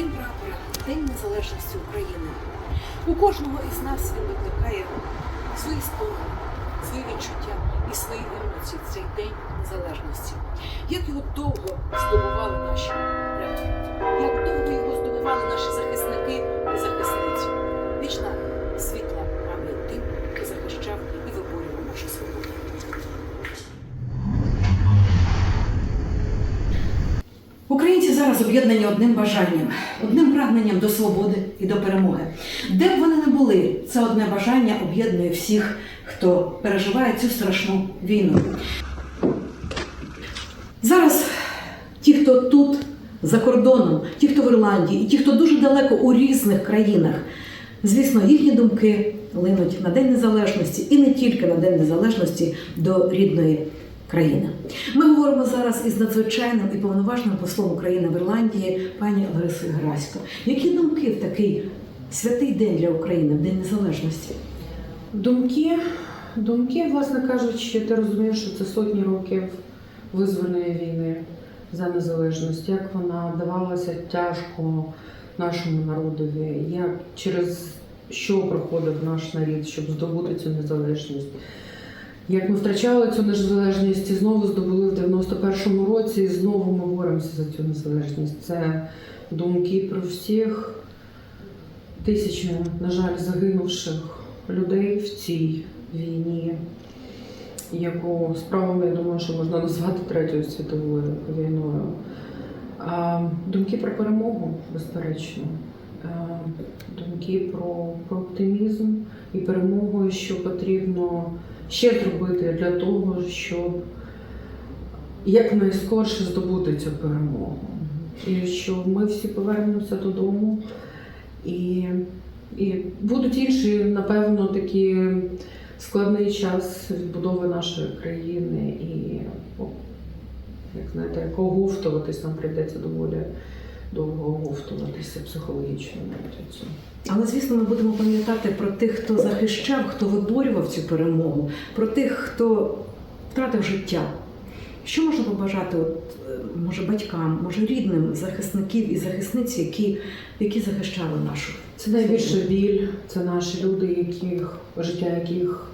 День прапора, День Незалежності України. У кожного із нас він викликає свої спогади, свої відчуття і свої емоції цей день незалежності. Як його довго здобували наші як довго його здобували наші захисники і захисниці. Вічна світла пам'ять тим, хто захищав і виборював нашу свободу. Українці зараз об'єднані одним бажанням, одним прагненням до свободи і до перемоги. Де б вони не були, це одне бажання об'єднує всіх, хто переживає цю страшну війну. Зараз ті, хто тут за кордоном, ті, хто в Ірландії, і ті, хто дуже далеко у різних країнах, звісно, їхні думки линуть на День Незалежності і не тільки на День Незалежності до рідної країни. Ми говоримо зараз із надзвичайним і повноважним послом України в Ірландії пані Ларисою Грасько. Які думки в такий святий день для України, в День Незалежності? Думки, думки, власне кажучи, ти розумієш, що це сотні років визвольної війни за незалежність, як вона давалася тяжко нашому народові, як через що проходив наш народ, щоб здобути цю незалежність. Як ми втрачали цю незалежність і знову здобули в 91-му році, і знову ми боремося за цю незалежність. Це думки про всіх тисячі, на жаль, загинувших людей в цій війні, яку справами, я думаю, що можна назвати Третьою світовою війною. Думки про перемогу, безперечно. Думки про, про оптимізм і перемогу, що потрібно ще зробити для того, щоб якнайскорше здобути цю перемогу. І що ми всі повернемося додому. І, і будуть інші, напевно, такі складний час відбудови нашої країни. І, як знаєте, як оговтуватись нам прийдеться доволі довго оговтуватися психологічно навіть цього. Але звісно, ми будемо пам'ятати про тих, хто захищав, хто виборював цю перемогу, про тих, хто втратив життя. Що можна побажати, от, е, може, батькам, може, рідним захисників і захисниць, які, які захищали нашу? Це найбільший біль, це наші люди, яких життя яких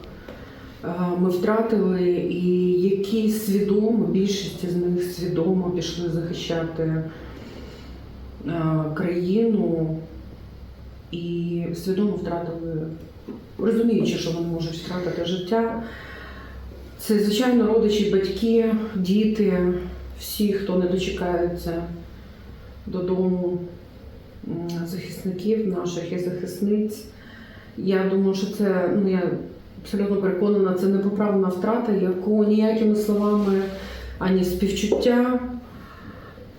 е, ми втратили, і які свідомо, більшість з них свідомо пішли захищати країну і свідомо втратили, розуміючи, що вони можуть втратити життя. Це, звичайно, родичі, батьки, діти, всі, хто не дочекається додому захисників наших і захисниць. Я думаю, що це, ну я абсолютно переконана, це непоправна втрата, яку ніякими словами ані співчуття,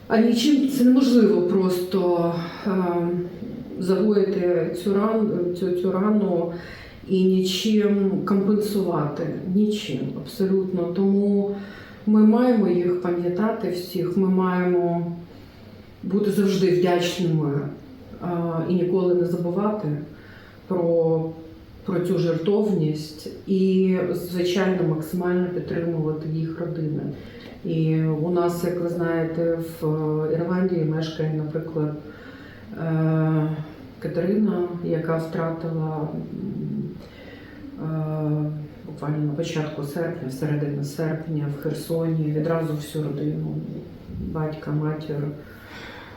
ані чим це неможливо просто е, загоїти цю рану, цю, цю рану і нічим компенсувати. Нічим абсолютно. Тому ми маємо їх пам'ятати всіх, ми маємо бути завжди вдячними а, і ніколи не забувати про, про цю жертовність і, звичайно, максимально підтримувати їх родини. І у нас, як ви знаєте, в Ірландії мешкає, наприклад, е, Катерина, яка втратила е, буквально на початку серпня, всередині серпня в Херсоні відразу всю родину, батька, матір,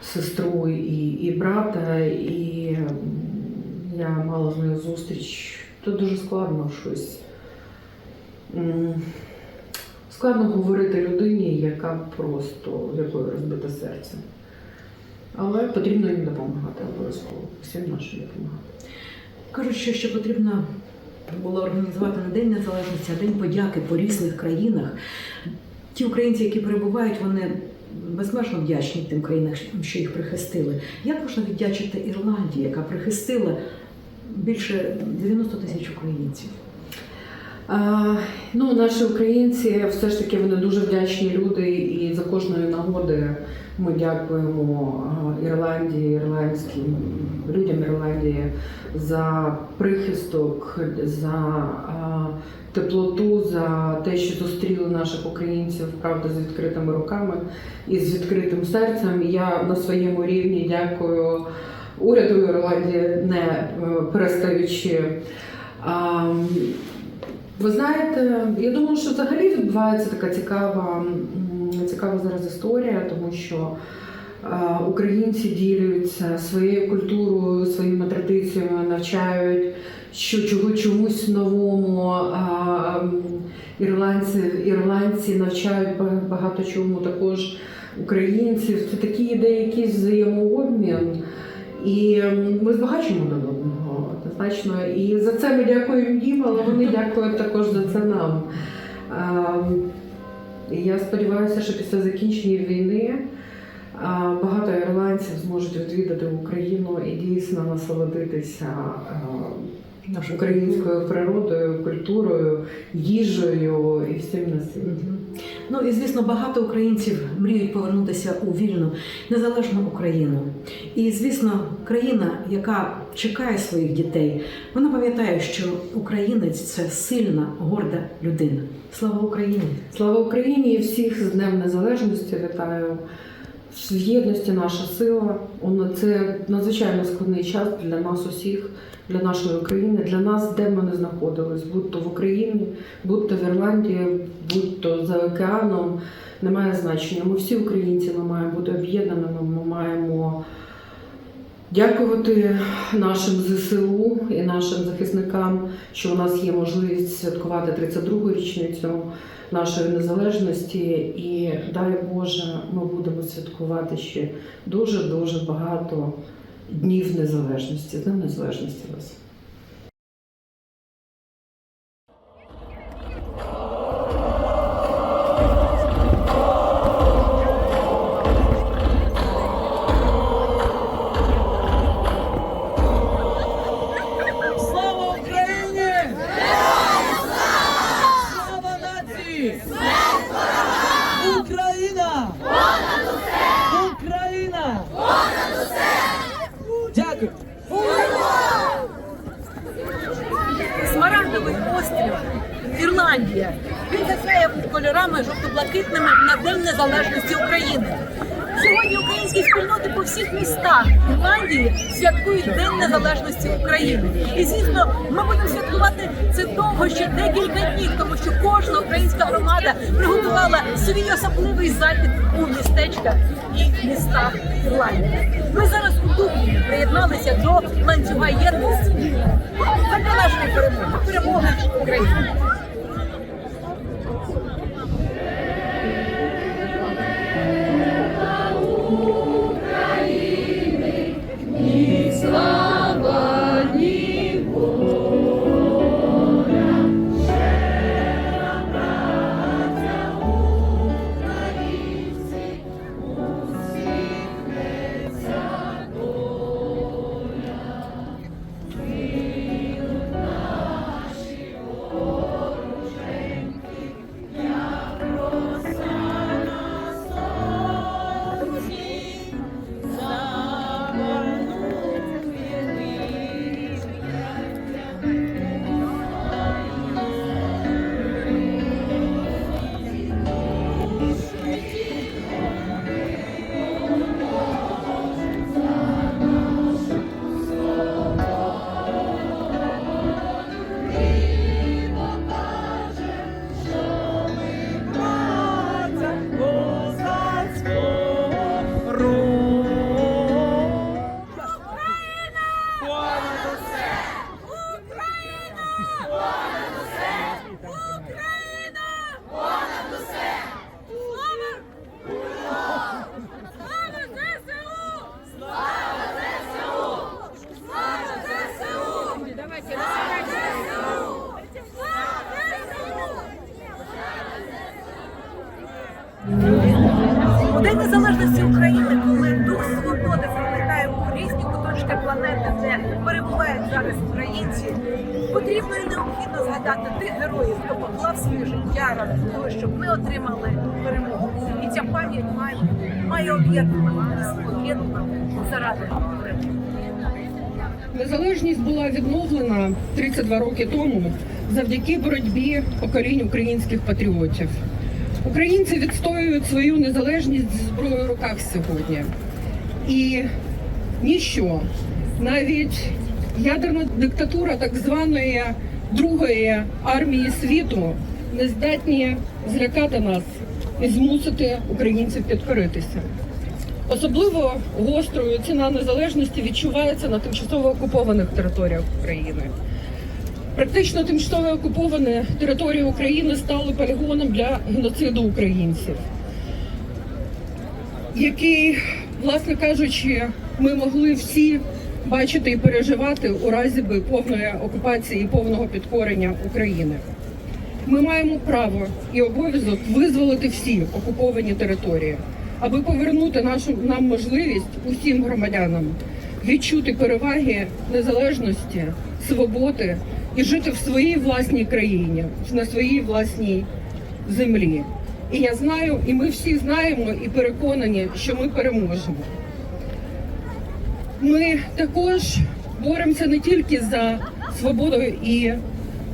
сестру і, і брата. І я мала з нею зустріч. Тут дуже складно щось. Складно говорити людині, яка просто в якої розбите серце. Але потрібно їм допомагати обов'язково. Всім нашим допомагати. Кажуть, що, що потрібно було організувати не День Незалежності, а День подяки по різних країнах. Ті українці, які перебувають, вони безмежно вдячні тим країнам, що їх прихистили. Як можна віддячити Ірландії, яка прихистила більше 90 тисяч українців? Ну, наші українці все ж таки вони дуже вдячні люди, і за кожної нагоди ми дякуємо Ірландії, ірландським людям Ірландії за прихисток, за теплоту, за те, що зустріли наших українців правда з відкритими руками і з відкритим серцем. Я на своєму рівні дякую уряду Ірландії, не е, перестаючи. Ви знаєте, я думаю, що взагалі відбувається така цікава, цікава зараз історія, тому що е, українці діляться своєю культурою, своїми традиціями, навчають що чого чомусь новому. Ірландці, ірландці навчають ба- багато чому також українців. Це такий іде якийсь взаємообмін. І ми збагачуємо один однозначно. І за це ми дякуємо їм, але вони дякують також за це нам. Ем, Я сподіваюся, що після закінчення війни багато ірландців зможуть відвідати Україну і дійсно насолодитися е, українською природою, культурою, їжею і всім на світі. Ну і звісно, багато українців мріють повернутися у вільну незалежну Україну. І звісно, країна, яка чекає своїх дітей, вона пам'ятає, що українець це сильна, горда людина. Слава Україні! Слава Україні і всіх з Днем Незалежності вітаю. В єдності наша сила. Це надзвичайно складний час для нас усіх, для нашої України, для нас, де ми не знаходились, будь то в Україні, будь то в Ірландії, будь то за океаном. Немає значення. Ми всі українці, ми маємо бути об'єднаними, дякувати нашим ЗСУ і нашим захисникам, що у нас є можливість святкувати 32-гу річницю нашої незалежності, і дай Боже, ми будемо святкувати ще дуже дуже багато днів незалежності. Днем незалежності вас. Смарагдовий острів, Ірландія. Він засяяв кольорами жовто-блакитними на День Незалежності України. Сьогодні українські спільноти по всіх містах Ірландії святкують День Незалежності України. І звісно, ми будемо святкувати це довго ще декілька днів, тому що кожна українська громада приготувала свій особливий захід у містечках і містах Ірландії. Ми зараз у Дубліні приєдналися до ланцюга єдності для нашої перемоги, перемоги України. Заради. Незалежність була відновлена 32 роки тому завдяки боротьбі поколінь українських патріотів. Українці відстоюють свою незалежність зі зброєю в руках сьогодні. І ніщо, навіть ядерна диктатура так званої другої армії світу не здатні злякати нас і змусити українців підкоритися. Особливо гострою ціна незалежності відчувається на тимчасово окупованих територіях України. Практично тимчасово окуповані території України стали полігоном для геноциду українців, який, власне кажучи, ми могли всі бачити і переживати у разі би повної окупації і повного підкорення України. Ми маємо право і обов'язок визволити всі окуповані території, аби повернути нашу нам можливість усім громадянам відчути переваги незалежності, свободи і жити в своїй власній країні, на своїй власній землі. І я знаю, і ми всі знаємо і переконані, що ми переможемо. Ми також боремося не тільки за свободу і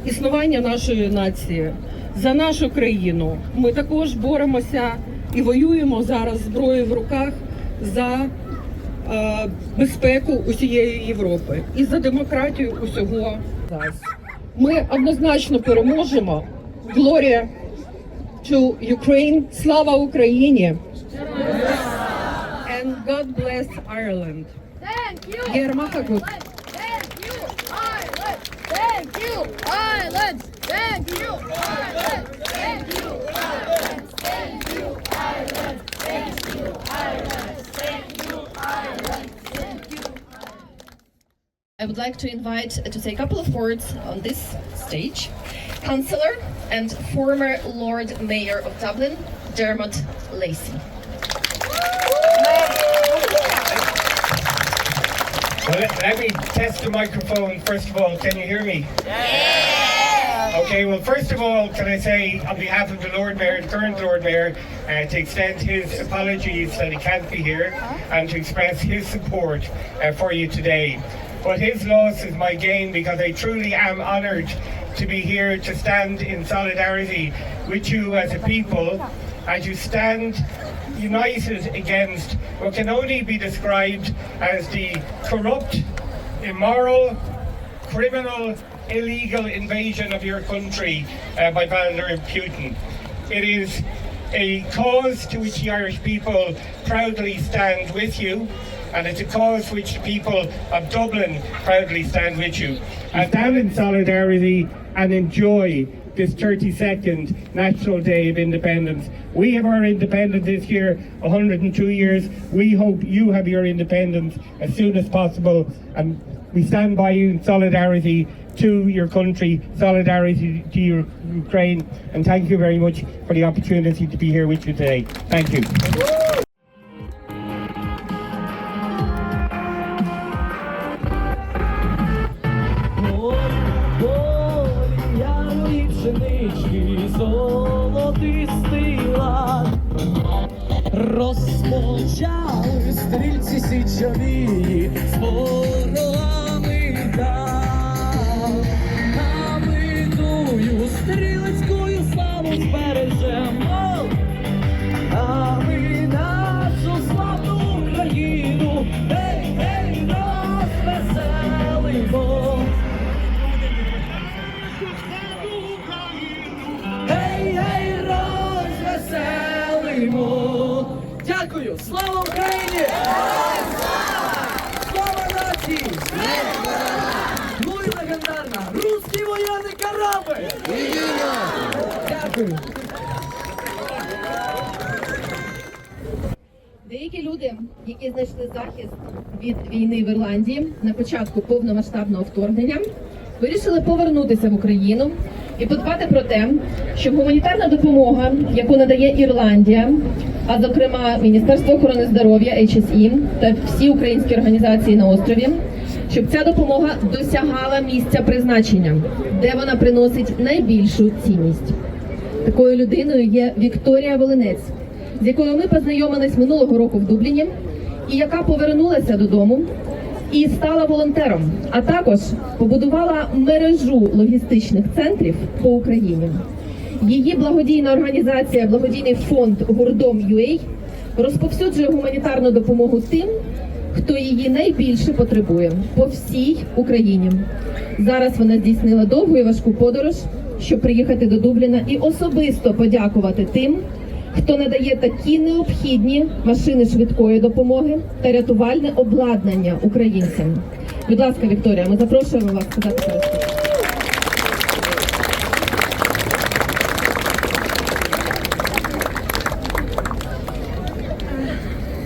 існування нашої нації, за нашу країну. Ми також боремося і воюємо зараз зброєю в руках за е, безпеку усієї Європи і за демократію усього. нас. Ми однозначно переможемо. Глорія to Ukraine! Слава Україні! And God bless Ireland! Thank you. Єрмаха Thank you, Ireland. Thank you, Ireland. Thank you, Ireland. Thank you, I would like to invite uh, to say a couple of words on this stage. Councillor and former Lord Mayor of Dublin, Dermot Lacey. Well, let, let me test the microphone first of all. Can you hear me? Yeah. Okay, well, first of all, can I say on behalf of the Lord Mayor, the current Lord Mayor, uh, to extend his apologies that he can't be here and to express his support uh, for you today. But his loss is my gain because I truly am honoured to be here to stand in solidarity with you as a people as you stand united against what can only be described as the corrupt, immoral, criminal, illegal invasion of your country uh, by Vladimir Putin. It is a cause to which the Irish people proudly stand with you, and it's a cause which the people of Dublin proudly stand with you. Uh, and stand in solidarity and enjoy this 32nd National Day of Independence. We have our independence this year, 102 years. We hope you have your independence as soon as possible, and we stand by you in solidarity to your country, solidarity to your Ukraine, and thank you very much for the opportunity to be here with you today. Thank you. Деякі люди, які знайшли захист від війни в Ірландії на початку повномасштабного вторгнення, вирішили повернутися в Україну і подбати про те, щоб гуманітарна допомога, яку надає Ірландія, а зокрема Міністерство охорони здоров'я HSE та всі українські організації на острові, щоб ця допомога досягала місця призначення, де вона приносить найбільшу цінність. Такою людиною є Вікторія Волинець, з якою ми познайомились минулого року в Дубліні, і яка повернулася додому і стала волонтером, а також побудувала мережу логістичних центрів по Україні. Її благодійна організація, благодійний фонд Гурдом UA розповсюджує гуманітарну допомогу тим, хто її найбільше потребує по всій Україні. Зараз вона здійснила довгу і важку подорож, щоб приїхати до Дубліна і особисто подякувати тим, хто надає такі необхідні машини швидкої допомоги та рятувальне обладнання українцям. Будь ласка, Вікторія, ми запрошуємо вас сказати.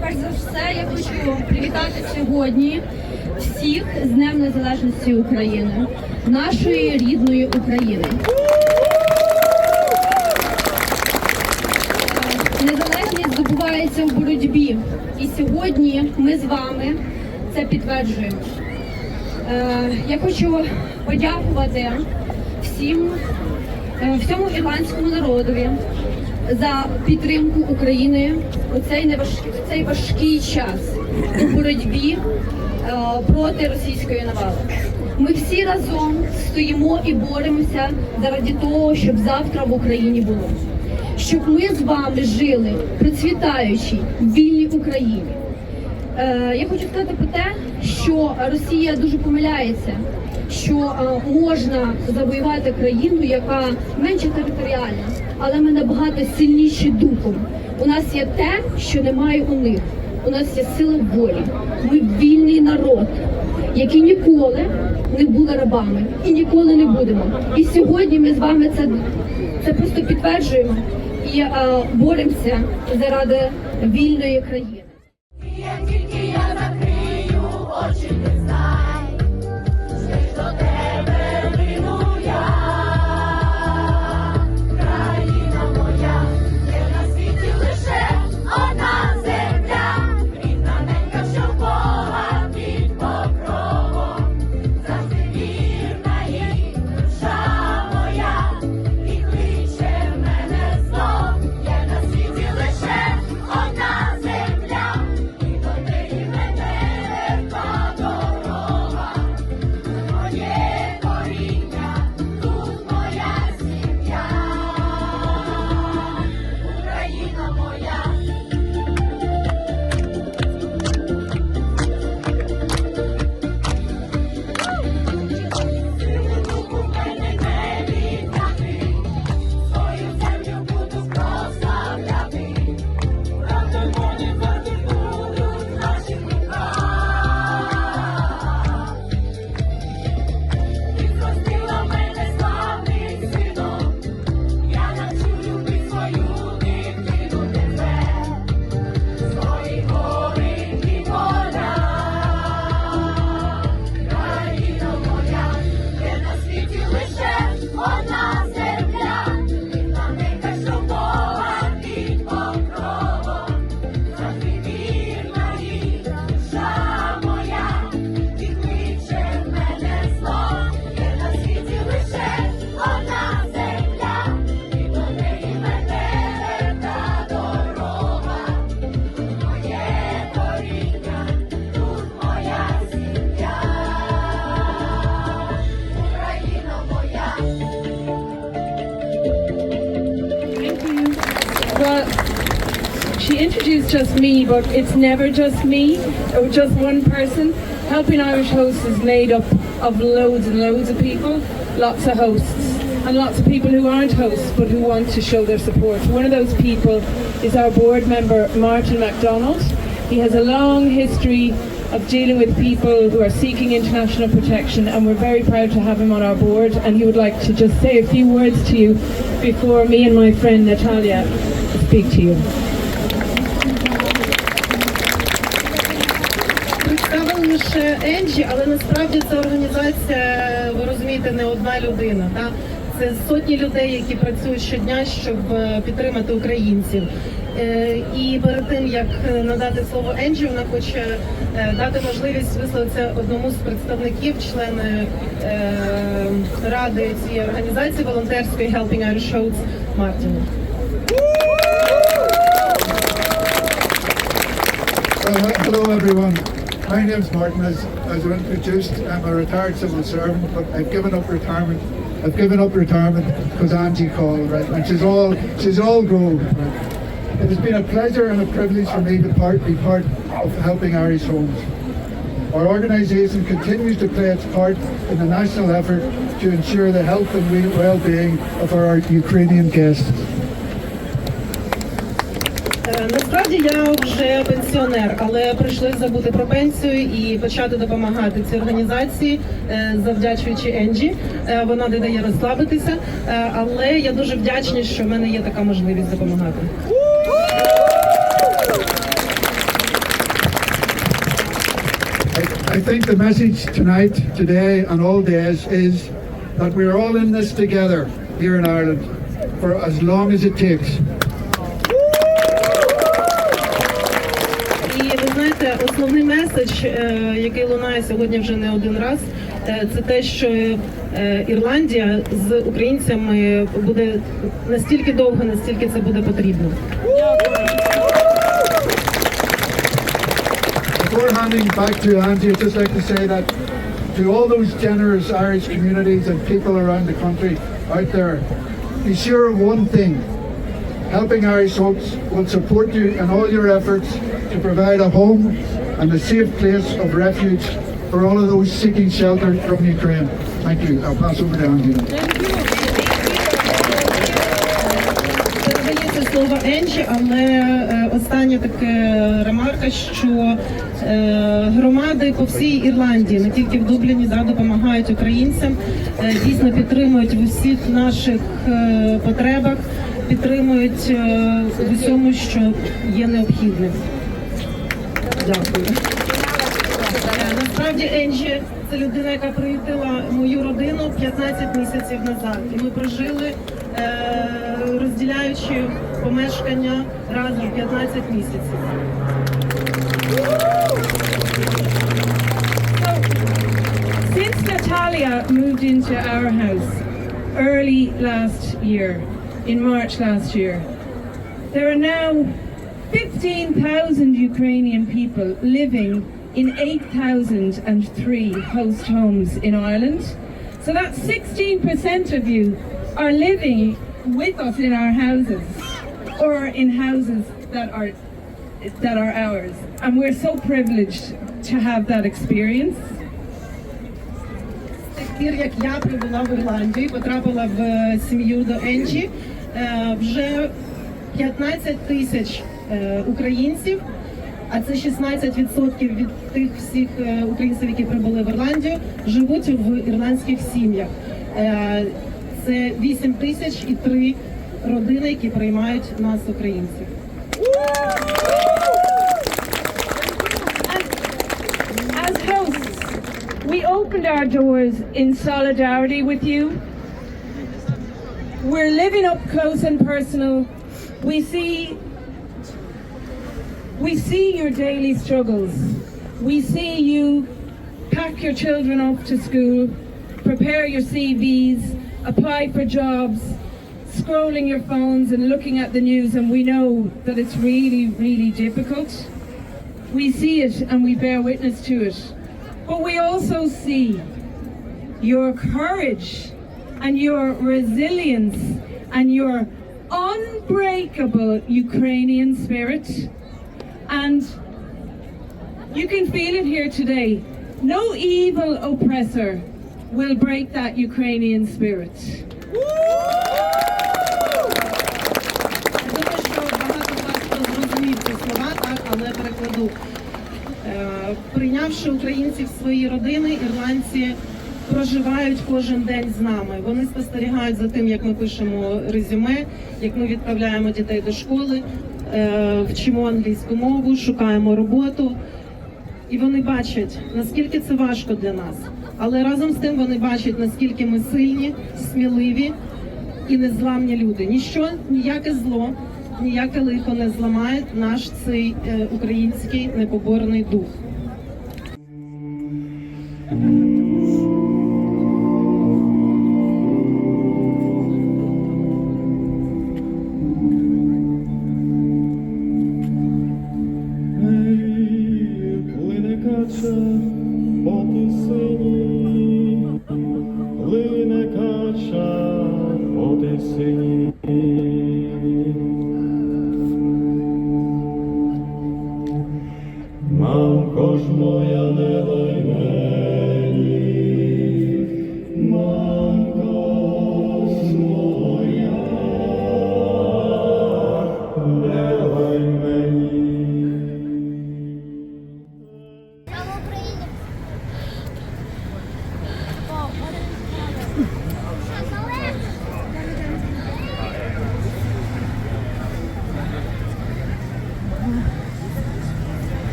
Перш за все, я хочу привітати сьогодні всіх з Днем Незалежності України, нашої рідної України. Незалежність здобувається в боротьбі, і сьогодні ми з вами це підтверджуємо. Е, Я хочу подякувати всім е, всьому ірландському народові за підтримку України у цей неважкий, в цей важкий час у боротьбі е, проти російської навали. Ми всі разом стоїмо і боремося заради того, щоб завтра в Україні було, щоб ми з вами жили процвітаючій вільній Україні. Е, я хочу сказати про те, що Росія дуже помиляється, що е, можна завоювати країну, яка менше територіальна, але ми набагато сильніші духом. У нас є те, що немає у них. У нас є сила волі. Ми вільний народ, які ніколи не були рабами і ніколи не будемо. І сьогодні ми з вами це, це просто підтверджуємо і е, боремося заради вільної країни. Як тільки я закрию очі, introduced just me, but it's never just me or just one person. Helping Irish Hosts is made up of loads and loads of people, lots of hosts, and lots of people who aren't hosts but who want to show their support. One of those people is our board member, Martin MacDonald. He has a long history of dealing with people who are seeking international protection, and we're very proud to have him on our board. And he would like to just say a few words to you before me and my friend Natalia speak to you. Енджі, але насправді це організація, ви розумієте, не одна людина. Та? Це сотні людей, які працюють щодня, щоб е, підтримати українців. Е, І перед тим як надати слово Енджі, вона хоче е, дати можливість висловитися одному з представників, члени ради цієї організації волонтерської Helping Irish Shouts Мартіну. Hello everyone. My name's Martin. As, as introduced, I'm a retired civil servant, but I've given up retirement. I've given up retirement because Angie called, right? And she's all she's all go. Right? It has been a pleasure and a privilege for me to part, be part of helping Irish homes. Our organisation continues to play its part in the national effort to ensure the health and well-being of our Ukrainian guests. Е, Насправді я вже пенсіонер, але прийшли забути про пенсію і почати допомагати цій організації, е, завдячуючи Енджі. Е, Вона не дає розслабитися, але я дуже вдячна, що в мене є така можливість допомагати. I, think the message tonight, today, and all days is that we're all in this together here in Ireland for as long as it takes. Знаєте, основний меседж, е, який лунає сьогодні вже не один раз, е, це те, що е, Ірландія з українцями буде настільки довго, настільки це буде потрібно. Before handing back to Angie, I'd just like to say that to all those generous Irish communities and people around the country out there, be sure of one thing. Helping Irish Hopes will support you in all your efforts to provide a home and a safe place of refuge for all of those seeking shelter from Ukraine. Thank you. I'll pass over to. Передається слово Енджі, але е, остання така ремарка, що е, громади по всій Ірландії, не тільки в Дубліні, да, допомагають українцям, е, дійсно підтримують в усіх наших е, потребах, підтримують е, в усьому, що є необхідним. Дякую. Насправді Енджі це людина, яка приютила мою родину 15 місяців назад. І ми прожили, е, розділяючи помешкання разом 15 місяців. Since Natalia moved into our house early last year, in March last year, there are now 15,000 Ukrainian people living in 8,003 host homes in Ireland. So that's 16% of you are living with us in our houses or in houses that are that are ours. And we're so privileged to have that experience. З тих пір, як я прибула в Ірландію, потрапила в е, сім'ю до Енджі, е, вже 15 тисяч е, українців, а це 16% від тих всіх е, українців, які прибули в Ірландію, живуть в ірландських сім'ях. Е, Це 8 тисяч і 3 родини, які приймають нас, українців. As hosts, we opened our doors in solidarity with you. We're living up close and personal. We see we see your daily struggles. We see you pack your children off to school, prepare your CVs, apply for jobs, scrolling your phones and looking at the news and we know that it's really really difficult. We see it and we bear witness to it. But we also see your courage and your resilience and your unbreakable Ukrainian spirit. And you can feel it here today. No evil oppressor will break that Ukrainian spirit. Е, Прийнявши українців в свої родини, ірландці проживають кожен день з нами. Вони спостерігають за тим, як ми пишемо резюме, як ми відправляємо дітей до школи, вчимо англійську мову, шукаємо роботу. І вони бачать, наскільки це важко для нас. Але разом з тим вони бачать, наскільки ми сильні, сміливі і незламні люди. Ніщо, ніяке зло, ніяке лихо не зламає наш цей е, український непоборний дух.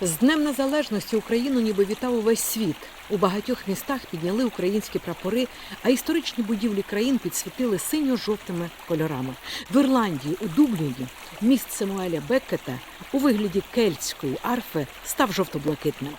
З Днем Незалежності Україну ніби вітав увесь світ. У багатьох містах підняли українські прапори, а історичні будівлі країн підсвітили синьо-жовтими кольорами. В Ірландії, у Дубліні, міст Самуеля Беккета у вигляді кельтської арфи став жовто-блакитним.